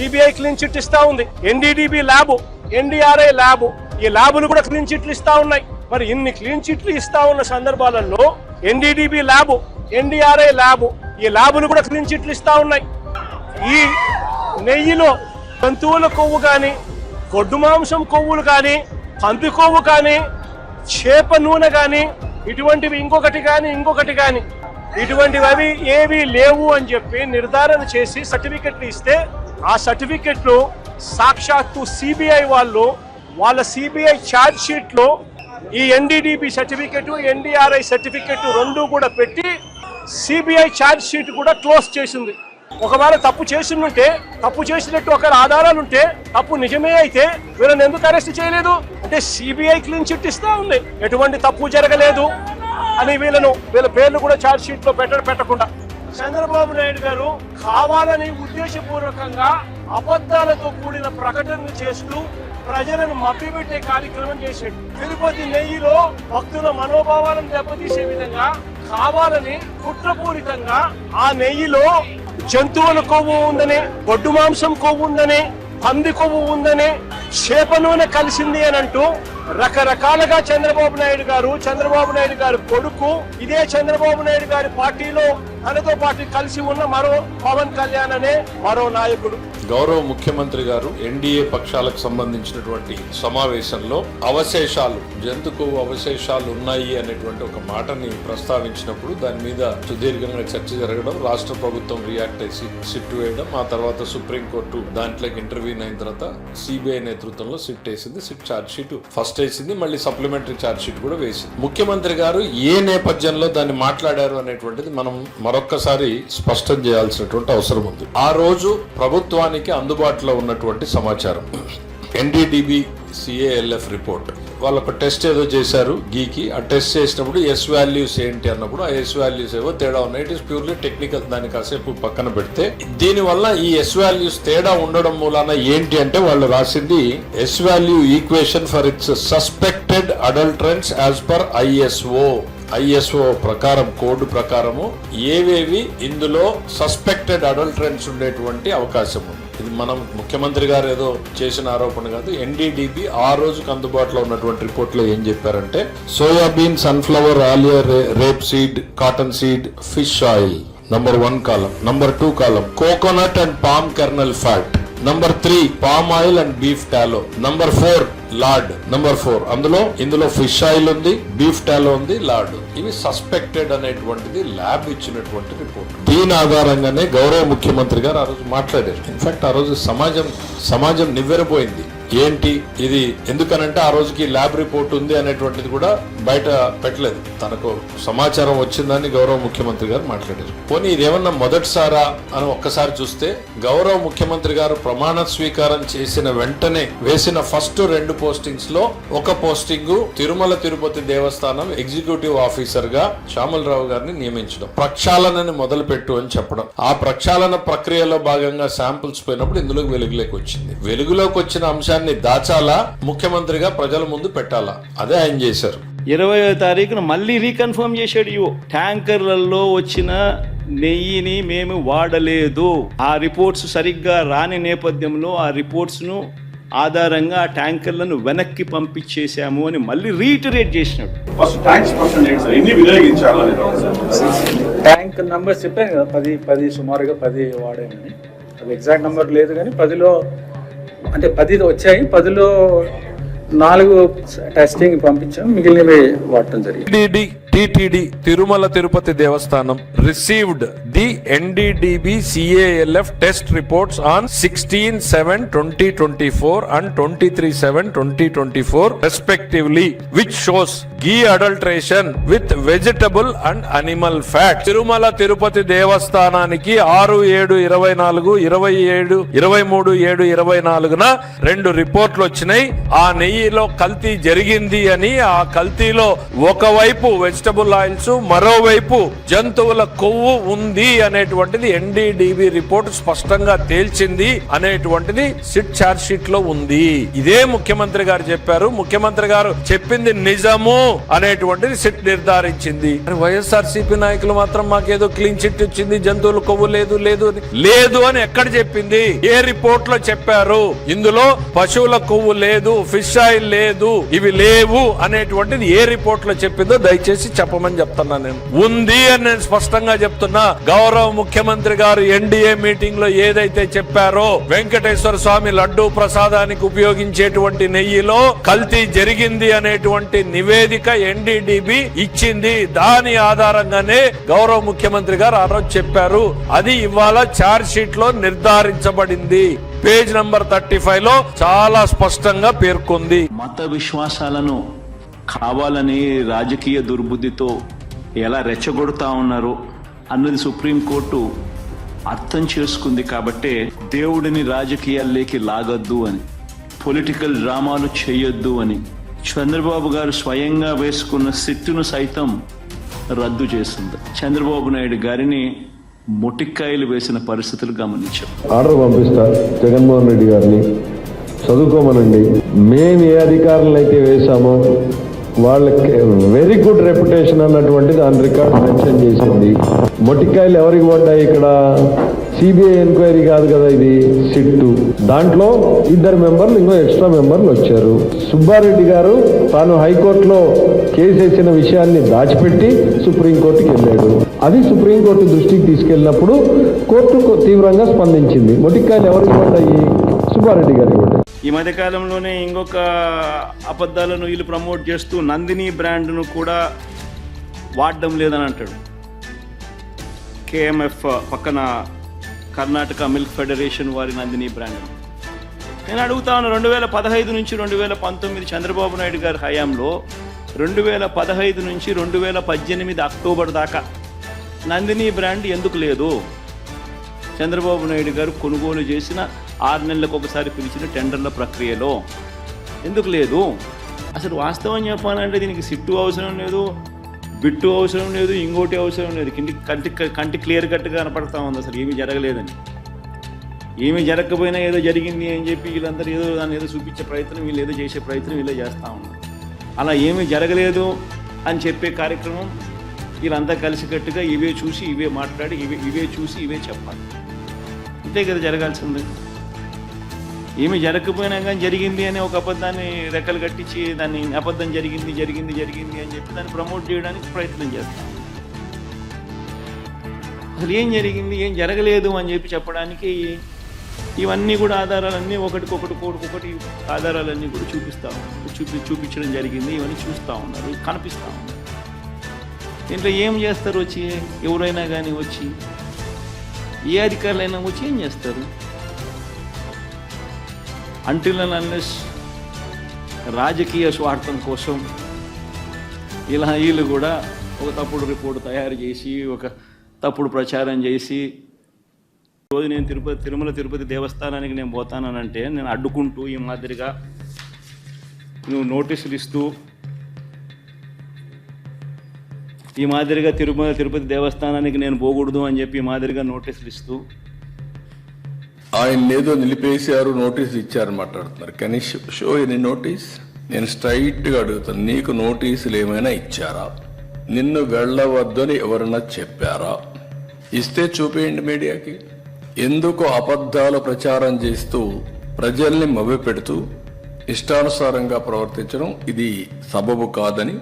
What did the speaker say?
CBI clean chit ఇస్తా ఉంది. NDDB lab NDRI lab ఈ ల్యాబులు కూడా క్లీన్ చిట్లు ఇస్తా ఉన్నాయి. మరి ఇన్ని క్లీన్ చిట్లు ఇస్తా ఉన్న సందర్భాలలో ఎన్డీడీబీ ల్యాబ్ ఎన్డీఆర్ఐ ల్యాబ్ ఈ ల్యాబులు కూడా క్లీన్ చిట్లు ఇస్తా ఉన్నాయి. ఈ నెయ్యిలో జంతువుల కొవ్వు కానీ గొడ్డు మాంసం కొవ్వులు కానీ పంది కొవ్వు కానీ చేప నూనె కానీ ఇటువంటివి ఇంకొకటి కానీ ఇంకొకటి కానీ ఇటువంటివి అవి ఏవి లేవు అని చెప్పి నిర్ధారణ చేసి సర్టిఫికెట్లు ఇస్తే ఆ సర్టిఫికెట్లు సాక్షాత్తు సిబిఐ వాళ్ళు వాళ్ళ సిబిఐ ఛార్జ్ ఈ ఎన్డీడీబీ సర్టిఫికెట్ ఎన్డీఆర్ఐ సర్టిఫికెట్ రెండు కూడా పెట్టి సిబిఐ ఛార్జ్ షీట్ కూడా క్లోజ్ చేసింది. ఒకవేళ తప్పు చేసిందంటే తప్పు చేసినట్టు ఒక ఆధారాలుంటే తప్పు నిజమే అయితే వీళ్ళని ఎందుకు అరెస్ట్ చేయలేదు? అంటే సిబిఐ క్లీన్ చిట్ ఇస్తా ఉంది. ఎటువంటి తప్పు జరగలేదు అని వీళ్ళను వీళ్ళ పేర్లు కూడా ఛార్జ్ షీట్లో పెట్ట పెట్టకుండా. చంద్రబాబు నాయుడు గారు కావాలని ఉద్దేశపూర్వకంగా అబద్ధాలతో కూడిన ప్రకటనలు చేస్తూ ప్రజలను మభ్యపెట్టే కార్యక్రమం చేశాడు. తిరుపతి నెయ్యిలో భక్తుల మనోభావాలను దెబ్బతీసే విధంగా కావాలని కుట్రపూరితంగా ఆ నెయ్యిలో జంతువుల కొవ్వు ఉందని గొడ్డు మాంసం కొవ్వు ఉందని పంది కొవ్వు ఉందని చేప నూనె కలిసింది అని అంటూ రకరకాలుగా చంద్రబాబు నాయుడు గారు చంద్రబాబు నాయుడు గారి కొడుకు ఇదే చంద్రబాబు నాయుడు గారి పార్టీలో తనతో పాటు కలిసి ఉన్న మరో పవన్ కళ్యాణ్ అనే మరో నాయకుడు. గౌరవ ముఖ్యమంత్రి గారు ఎన్డీఏ పక్షాలకు సంబంధించినటువంటి సమావేశంలో అవశేషాలు జంతుకు అవశేషాలు ఉన్నాయి అనేటువంటి ఒక మాటని ప్రస్తావించినప్పుడు దాని మీద సుదీర్ఘంగా చర్చ జరగడం రాష్ట్ర ప్రభుత్వం రియాక్ట్ అయ్యి సిట్ వేయడం ఆ తర్వాత సుప్రీంకోర్టు దాంట్లోకి ఇంటర్వ్యూన్ అయిన తర్వాత సిబిఐ నేతృత్వంలో సిట్ వేసింది సిట్ ఛార్జ్ షీట్ ఫస్ట్ వేసింది మళ్ళీ సప్లిమెంటరీ ఛార్జ్ షీట్ కూడా వేసింది. ముఖ్యమంత్రి గారు ఏ నేపథ్యంలో దాన్ని మాట్లాడారు అనేటువంటిది మనం మరొక్కసారి స్పష్టం చేయాల్సినటువంటి అవసరం ఉంది. ఆ రోజు ప్రభుత్వానికి అందుబాటులో ఉన్నటువంటి సమాచారం. ఎన్డీడీబీ సిఏఎల్ఎఫ్ రిపోర్ట్ వాళ్ళు ఒక టెస్ట్ ఏదో చేశారు గీకి. ఆ టెస్ట్ చేసినప్పుడు ఎస్ వాల్యూస్ ఏంటి అన్నప్పుడు ఆ ఎస్ వాల్యూస్ ఏవో తేడా ఉన్నాయి. ఇట్ ఇస్ ప్యూర్లీ టెక్నికల్ దాన్ని కాసేపు పక్కన పెడితే దీనివల్ల ఈ ఎస్ వాల్యూస్ తేడా ఉండడం మూలాన ఏంటి అంటే వాళ్ళు రాసింది S value equation for its suspected adulterants as per ISO ISO ప్రకారం కోడ్ ప్రకారము ఏవేవి ఇందులో సస్పెక్టెడ్ అడల్ట్రెన్స్ ఉండేటువంటి అవకాశం ఉంది. ఇది మనం ముఖ్యమంత్రి గారు ఏదో చేసిన ఆరోపణ కాదు ఎన్డీడీబీ ఆ రోజుకు అందుబాటులో ఉన్నటువంటి రిపోర్ట్లో ఏం చెప్పారంటే soybean sunflower Aliyar rapeseed cottonseed fish oil number one column number two column coconut and palm kernel fat. Number three palm oil and beef tallow number four lard number four అందులో ఇందులో ఫిష్ ఆయిల్ ఉంది beef tallow ఉంది lard ఇవి suspected అనేటువంటిది lab ఇచ్చినటువంటి report దీని ఆధారంగానే గౌరవ ముఖ్యమంత్రి గారు ఆ రోజు మాట్లాడారు. ఇన్ఫాక్ట్ ఆ రోజు సమాజం సమాజం నివ్వెరపోయింది. ఏంటి? ఇది ఎందుకనంటే ఆ రోజుకి ల్యాబ్ రిపోర్ట్ ఉంది అనేటువంటిది కూడా బయట పెట్టలేదు. తనకు సమాచారం వచ్చిందని గౌరవ ముఖ్యమంత్రి గారు మాట్లాడారు. పోనీ ఇదేమన్నా మొదటిసారా అని ఒక్కసారి చూస్తే గౌరవ ముఖ్యమంత్రి గారు ప్రమాణ స్వీకారం చేసిన వెంటనే వేసిన ఫస్ట్ రెండు పోస్టింగ్స్లో ఒక పోస్టింగ్ తిరుమల తిరుపతి దేవస్థానం ఎగ్జిక్యూటివ్ ఆఫీసర్గా శ్యామలరావు గారిని నియమించడం ప్రక్షాళనని మొదలు పెట్టు అని చెప్పడం. ఆ ప్రక్షాళన ప్రక్రియలో భాగంగా శాంపుల్స్ పోయినప్పుడు ఇందులోకి వెలుగులోకి వచ్చింది. వెలుగులోకి వచ్చిన అంశాన్ని దాచాలా? ముఖ్యమంత్రిగా ప్రజల ముందు పెట్టాలా? అదే ఆయన చేశారు. ఇరవయో తారీఖున మళ్ళీ రీకన్ఫర్మ్ చేశాడు ఇవో ట్యాంకర్లలో వచ్చిన నెయ్యిని మేము వాడలేదు. ఆ రిపోర్ట్స్ సరిగ్గా రాని నేపథ్యంలో ఆ రిపోర్ట్స్ను ఆధారంగా ఆ ట్యాంకర్లను వెనక్కి పంపించేశాము అని మళ్ళీ రీటరేట్ చేసినాడు. ట్యాంక్ నంబర్ చెప్పాను కదా పది పది సుమారుగా పది వాడామని. అది ఎగ్జాక్ట్ నెంబర్ లేదు కానీ పదిలో అంటే పది వచ్చాయి పదిలో నాలుగు టెస్టింగ్ పంపించాం. మిగిలినవి వాడటం జరిగింది. TTD Tirumala Tirupati Devasthanam received the NDDB CALF test reports on sixteen seven twenty twenty four and twenty three seven twenty twenty four respectively which shows ghee adulteration with vegetable and animal fat Tirumala Tirupati దేవస్థానానికి ఆరు ఏడు ఇరవై నాలుగు ఇరవై ఏడు ఇరవై మూడు ఏడు ఇరవై నాలుగున రెండు రిపోర్ట్లు వచ్చినాయి. ఆ నెయ్యిలో కల్తీ జరిగింది అని ఆ కల్తీలో ఒకవైపు వెజిటబుల్ వెజిటబుల్ ఆయిల్స్ మరోవైపు జంతువుల కొవ్వు ఉంది అనేటువంటిది ఎన్డీడీబీ రిపోర్ట్ స్పష్టంగా తేల్చింది అనేటువంటిది సిట్ చార్జ్ షీట్లో ఉంది. ఇదే ముఖ్యమంత్రి గారు చెప్పారు. ముఖ్యమంత్రి గారు చెప్పింది నిజము అనేటువంటిది సిట్ నిర్ధారించింది. వైఎస్ఆర్ సిపి నాయకులు మాత్రం మాకేదో క్లీన్ చిట్ ఇచ్చింది జంతువుల కొవ్వు లేదు లేదు లేదు అని ఎక్కడ చెప్పింది? ఏ రిపోర్ట్లో చెప్పారు? ఇందులో పశువుల కొవ్వు లేదు ఫిష్ ఆయిల్ లేదు ఇవి లేవు అనేటువంటిది ఏ రిపోర్ట్లో చెప్పిందో దయచేసి చెప్పమని చెప్తున్నా నేను. ఉంది అని నేను స్పష్టంగా చెప్తున్నా గౌరవ ముఖ్యమంత్రి గారు ఎన్డీఏ మీటింగ్లో ఏదైతే చెప్పారో వెంకటేశ్వర స్వామి లడ్డూ ప్రసాదానికి ఉపయోగించేటువంటి నెయ్యిలో కల్తీ జరిగింది అనేటువంటి నివేదిక ఎన్డీడీబీ ఇచ్చింది. దాని ఆధారంగానే గౌరవ ముఖ్యమంత్రి గారు ఆ రోజు చెప్పారు అది ఇవాళ చార్జ్ షీట్లో నిర్ధారించబడింది. పేజ్ నంబర్ థర్టీ ఫైవ్లో చాలా స్పష్టంగా పేర్కొంది. మత విశ్వాసాలను కావాలని రాజకీయ దుర్బుద్ధితో ఎలా రెచ్చగొడతా ఉన్నారు అన్నది సుప్రీంకోర్టు అర్థం చేసుకుంది కాబట్టే దేవుడిని రాజకీయాల్లోకి లాగొద్దు అని పొలిటికల్ డ్రామాలు చేయొద్దు అని చంద్రబాబు గారు స్వయంగా వేసుకున్న సిట్టును సైతం రద్దు చేసింది. చంద్రబాబు నాయుడు గారిని మొటిక్కాయలు వేసిన పరిస్థితులు గమనించాం. ఆర్డర్ పంపిస్తా జగన్మోహన్ రెడ్డి గారిని. చదువుకోమనండి. మేము ఏ అధికారులను అయితే వేశామో వాళ్ళకి వెరీ గుడ్ రెప్యుటేషన్ అన్నటువంటి దాని రికార్డ్ మెన్షన్ చేసింది. మొటికాయలు ఎవరికి పడ్డాయి ఇక్కడ? సిబిఐ ఎంక్వైరీ కాదు కదా ఇది సిట్టు. దాంట్లో ఇద్దరు మెంబర్లు ఇంకో ఎక్స్ట్రా మెంబర్లు వచ్చారు. సుబ్బారెడ్డి గారు తాను హైకోర్టులో కేసు వేసిన విషయాన్ని దాచిపెట్టి సుప్రీంకోర్టుకి వెళ్ళాడు. అది సుప్రీంకోర్టు దృష్టికి తీసుకెళ్ళినప్పుడు కోర్టు తీవ్రంగా స్పందించింది. మొటికాయలు ఎవరికి పడ్డాయి? సుబ్బారెడ్డి గారికి ఈ మధ్యకాలంలోనే ఇంకొక అబద్ధాలను వీళ్ళు ప్రమోట్ చేస్తూ నందిని బ్రాండ్ను కూడా వాడడం లేదని అంటాడు. కేఎంఎఫ్ పక్కన కర్ణాటక మిల్క్ ఫెడరేషన్ వారి నందిని బ్రాండ్ నేను అడుగుతాను రెండు వేల పదహైదు నుంచి రెండు వేల పంతొమ్మిది చంద్రబాబు నాయుడు గారి హయాంలో రెండు వేల పదహైదు నుంచి రెండు వేల పద్దెనిమిది అక్టోబర్ దాకా నందిని బ్రాండ్ ఎందుకు లేదు? చంద్రబాబు నాయుడు గారు కొనుగోలు చేసిన ఆరు నెలలకు ఒకసారి పిలిచిన టెండర్ల ప్రక్రియలో. ఎందుకు లేదు? అసలు వాస్తవం చెప్పాలంటే దీనికి సిట్టు అవసరం లేదు బిట్టు అవసరం లేదు ఇంకోటి అవసరం లేదు. కింది కంటి కంటి క్లియర్ కట్గా కనపడతా ఉంది అసలు ఏమీ జరగలేదని. ఏమీ జరగకపోయినా ఏదో జరిగింది అని చెప్పి వీళ్ళందరూ ఏదో దాన్ని ఏదో చూపించే ప్రయత్నం వీళ్ళు ఏదో చేసే ప్రయత్నం వీళ్ళే చేస్తూ ఉన్నారు. అలా ఏమీ జరగలేదు అని చెప్పే కార్యక్రమం వీళ్ళంతా కలిసికట్టుగా ఇవే చూసి ఇవే మాట్లాడి ఇవే ఇవే చూసి ఇవే చెప్పాలి. అంతే కదా జరగాల్సింది. ఏమి జరగకపోయినా కానీ జరిగింది అని ఒక అబద్ధాన్ని రెక్కలు కట్టించి దాన్ని అబద్ధం జరిగింది జరిగింది జరిగింది అని చెప్పి దాన్ని ప్రమోట్ చేయడానికి ప్రయత్నం చేస్తాం. అసలు ఏం జరిగింది ఏం జరగలేదు అని చెప్పి చెప్పడానికి ఇవన్నీ కూడా ఆధారాలన్నీ ఒకటికొకటి ఒకటికొకటి ఆధారాలన్నీ కూడా చూపిస్తాం చూపి చూపించడం జరిగింది ఇవన్నీ చూస్తూ ఉన్నారు కనిపిస్తూ ఉన్నారు. దీంట్లో ఏం చేస్తారు వచ్చి? ఎవరైనా కానీ వచ్చి ఏ అధికారులైనా వచ్చి ఏం చేస్తారు? అంటిల్ అన్లెస్ రాజకీయ స్వార్థం కోసం ఇలా వీళ్ళు కూడా ఒక తప్పుడు రిపోర్ట్ తయారు చేసి ఒక తప్పుడు ప్రచారం చేసి రోజు నేను తిరుపతి తిరుమల తిరుపతి దేవస్థానానికి నేను పోతానంటే నేను అడ్డుకుంటూ ఈ మాదిరిగా నువ్వు నోటీసులు ఇస్తూ ఈ మాదిరిగా తిరుమల తిరుపతి దేవస్థానానికి నేను పోకూడదు అని చెప్పి ఈ మాదిరిగా నోటీసులు ఇస్తూ ఆయన ఏదో నిలిపేశారు నోటీస్ ఇచ్చారు మాట్లాడుతున్నారు. కానీ షో ఎనీ నోటీస్ నేను స్ట్రైట్గా అడుగుతాను నీకు నోటీసులు ఏమైనా ఇచ్చారా? నిన్ను వెళ్ళవద్దని ఎవరన్నా చెప్పారా? ఇస్తే చూపేయండి మీడియాకి. ఎందుకు అబద్ధాలు ప్రచారం చేస్తూ ప్రజల్ని మభ్యపెడుతూ ఇష్టానుసారంగా ప్రవర్తించడం? ఇది సబబు కాదని